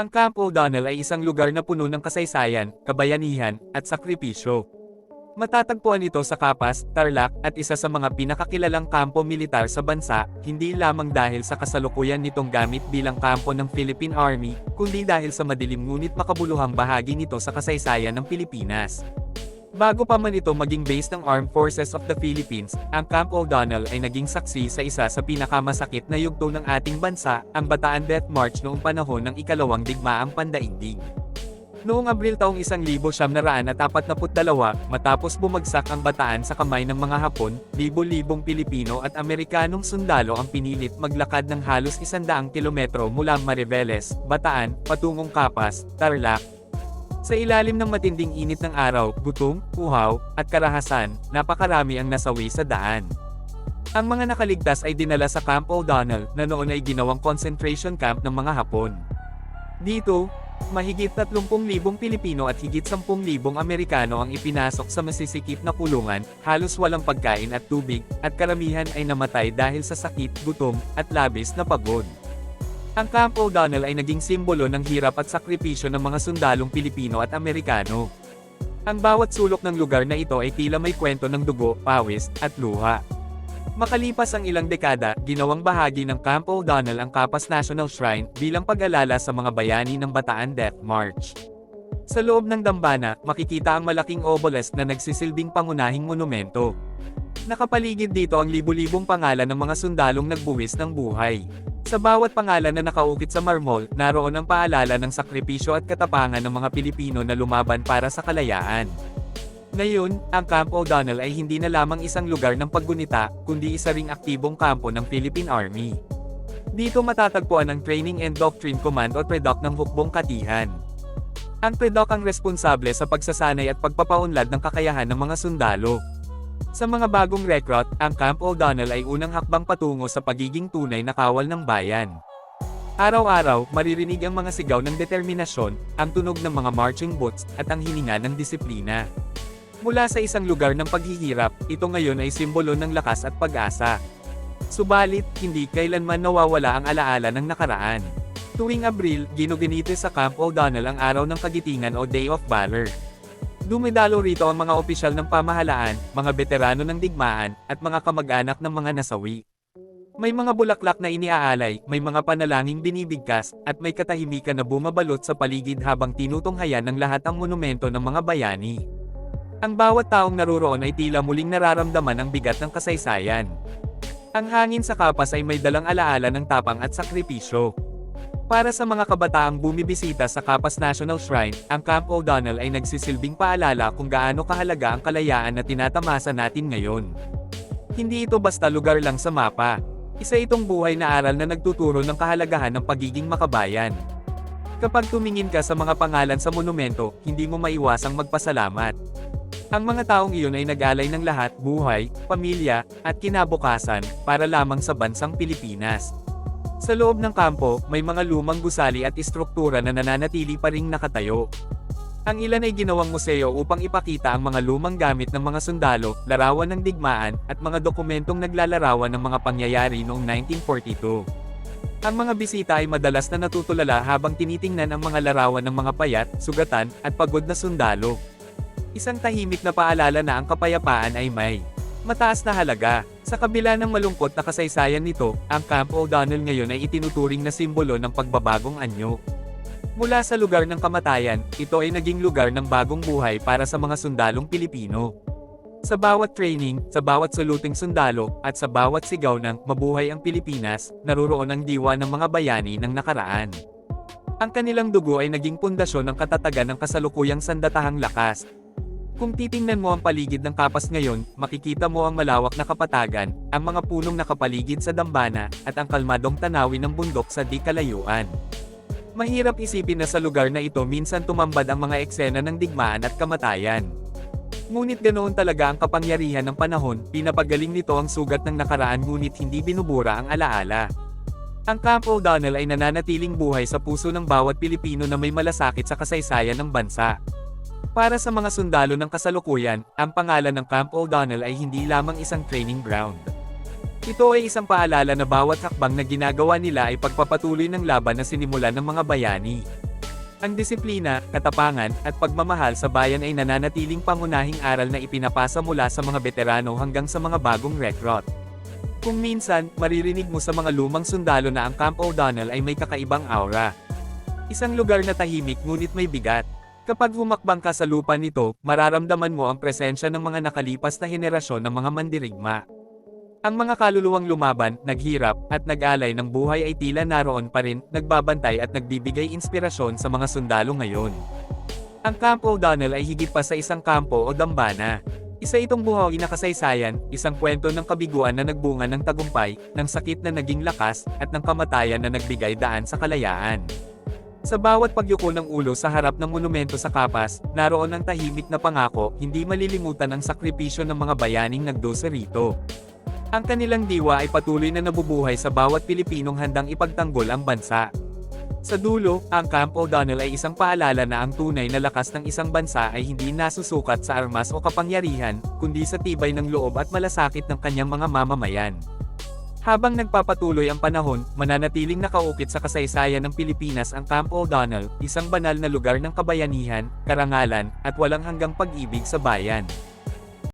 Ang Camp O'Donnell ay isang lugar na puno ng kasaysayan, kabayanihan, at sakripisyo. Matatagpuan ito sa Kapas, Tarlac, at isa sa mga pinakakilalang kampo militar sa bansa, hindi lamang dahil sa kasalukuyan nitong gamit bilang kampo ng Philippine Army, kundi dahil sa madilim ngunit makabuluhang bahagi nito sa kasaysayan ng Pilipinas. Bago pa man ito maging base ng Armed Forces of the Philippines, ang Camp O'Donnell ay naging saksi sa isa sa pinakamasakit na yugto ng ating bansa, ang Bataan Death March noong panahon ng ikalawang digmaang pandaigdig. Noong Abril taong 1942, matapos bumagsak ang Bataan sa kamay ng mga Hapon, libo-libong Pilipino at Amerikanong sundalo ang pinilit maglakad ng halos isandaang kilometro mula Mariveles, Bataan, patungong Kapas, Tarlac, sa ilalim ng matinding init ng araw, gutom, uhaw, at karahasan, napakarami ang nasawi sa daan. Ang mga nakaligtas ay dinala sa Camp O'Donnell na noon ay ginawang concentration camp ng mga Hapon. Dito, mahigit 30,000 Pilipino at higit 10,000 Amerikano ang ipinasok sa masisikip na kulungan, halos walang pagkain at tubig, at karamihan ay namatay dahil sa sakit, gutom, at labis na pagod. Ang Camp O'Donnell ay naging simbolo ng hirap at sakripisyo ng mga sundalong Pilipino at Amerikano. Ang bawat sulok ng lugar na ito ay tila may kwento ng dugo, pawis, at luha. Makalipas ang ilang dekada, ginawang bahagi ng Camp O'Donnell ang Kapas National Shrine bilang pag-alala sa mga bayani ng Bataan Death March. Sa loob ng dambana, makikita ang malaking obelisk na nagsisilbing pangunahing monumento. Nakapaligid dito ang libu-libong pangalan ng mga sundalong nagbuwis ng buhay. Sa bawat pangalan na nakaukit sa marmol, naroon ang paalala ng sakripisyo at katapangan ng mga Pilipino na lumaban para sa kalayaan. Ngayon, ang Camp O'Donnell ay hindi na lamang isang lugar ng paggunita, kundi isa ring aktibong kampo ng Philippine Army. Dito matatagpuan ang Training and Doctrine Command o TREDOC ng hukbong katihan. Ang TREDOC ang responsable sa pagsasanay at pagpapaunlad ng kakayahan ng mga sundalo. Sa mga bagong recruit, ang Camp O'Donnell ay unang hakbang patungo sa pagiging tunay na kawal ng bayan. Araw-araw, maririnig ang mga sigaw ng determinasyon, ang tunog ng mga marching boots, at ang hininga ng disiplina. Mula sa isang lugar ng paghihirap, ito ngayon ay simbolo ng lakas at pag-asa. Subalit, hindi kailanman nawawala ang alaala ng nakaraan. Tuwing Abril, ginuginite sa Camp O'Donnell ang araw ng kagitingan o Day of Valor. Dumidalo rito ang mga opisyal ng pamahalaan, mga veterano ng digmaan, at mga kamag-anak ng mga nasawi. May mga bulaklak na iniaalay, may mga panalangin binibigkas, at may katahimikan na bumabalot sa paligid habang tinutunghayan ng lahat ang monumento ng mga bayani. Ang bawat taong naruroon ay tila muling nararamdaman ang bigat ng kasaysayan. Ang hangin sa kapas ay may dalang alaala ng tapang at sakripisyo. Para sa mga kabataang bumibisita sa Kapas National Shrine, ang Camp O'Donnell ay nagsisilbing paalala kung gaano kahalaga ang kalayaan na tinatamasa natin ngayon. Hindi ito basta lugar lang sa mapa. Isa itong buhay na aral na nagtuturo ng kahalagahan ng pagiging makabayan. Kapag tumingin ka sa mga pangalan sa monumento, hindi mo maiwasang magpasalamat. Ang mga taong iyon ay nag-alay ng lahat, buhay, pamilya, at kinabukasan, para lamang sa bansang Pilipinas. Sa loob ng kampo, may mga lumang gusali at istruktura na nananatili pa ring nakatayo. Ang ilan ay ginawang museo upang ipakita ang mga lumang gamit ng mga sundalo, larawan ng digmaan, at mga dokumentong naglalarawan ng mga pangyayari noong 1942. Ang mga bisita ay madalas na natutulala habang tinitingnan ang mga larawan ng mga payat, sugatan, at pagod na sundalo. Isang tahimik na paalala na ang kapayapaan ay may mataas na halaga. Sa kabila ng malungkot na kasaysayan nito, ang Camp O'Donnell ngayon ay itinuturing na simbolo ng pagbabagong anyo. Mula sa lugar ng kamatayan, ito ay naging lugar ng bagong buhay para sa mga sundalong Pilipino. Sa bawat training, sa bawat suluting sundalo, at sa bawat sigaw ng Mabuhay ang Pilipinas, naruroon ang diwa ng mga bayani ng nakaraan. Ang kanilang dugo ay naging pundasyon ng katatagan ng kasalukuyang sandatahang lakas, kung titingnan mo ang paligid ng kapas ngayon, makikita mo ang malawak na kapatagan, ang mga punong nakapaligid sa dambana, at ang kalmadong tanawin ng bundok sa di kalayuan. Mahirap isipin na sa lugar na ito minsan tumambad ang mga eksena ng digmaan at kamatayan. Ngunit ganoon talaga ang kapangyarihan ng panahon, pinapagaling nito ang sugat ng nakaraan ngunit hindi binubura ang alaala. Ang Camp O'Donnell ay nananatiling buhay sa puso ng bawat Pilipino na may malasakit sa kasaysayan ng bansa. Para sa mga sundalo ng kasalukuyan, ang pangalan ng Camp O'Donnell ay hindi lamang isang training ground. Ito ay isang paalala na bawat hakbang na ginagawa nila ay pagpapatuloy ng laban na sinimulan ng mga bayani. Ang disiplina, katapangan, at pagmamahal sa bayan ay nananatiling pangunahing aral na ipinapasa mula sa mga veterano hanggang sa mga bagong recruit. Kung minsan, maririnig mo sa mga lumang sundalo na ang Camp O'Donnell ay may kakaibang aura. Isang lugar na tahimik ngunit may bigat. Kapag humakbang ka sa lupa nito, mararamdaman mo ang presensya ng mga nakalipas na henerasyon ng mga mandirigma. Ang mga kaluluwang lumaban, naghirap, at nag-alay ng buhay ay tila naroon pa rin, nagbabantay at nagbibigay inspirasyon sa mga sundalo ngayon. Ang Camp O'Donnell ay higit pa sa isang kampo o dambana. Isa itong buhawi na kasaysayan, isang kwento ng kabiguan na nagbunga ng tagumpay, ng sakit na naging lakas, at ng kamatayan na nagbigay daan sa kalayaan. Sa bawat pagyuko ng ulo sa harap ng monumento sa Kapas, naroon ang tahimik na pangako, hindi malilimutan ang sakripisyo ng mga bayaning nagdusa rito. Ang kanilang diwa ay patuloy na nabubuhay sa bawat Pilipinong handang ipagtanggol ang bansa. Sa dulo, ang Camp O'Donnell ay isang paalala na ang tunay na lakas ng isang bansa ay hindi nasusukat sa armas o kapangyarihan, kundi sa tibay ng loob at malasakit ng kanyang mga mamamayan. Habang nagpapatuloy ang panahon, mananatiling nakaukit sa kasaysayan ng Pilipinas ang Camp O'Donnell, isang banal na lugar ng kabayanihan, karangalan, at walang hanggang pag-ibig sa bayan.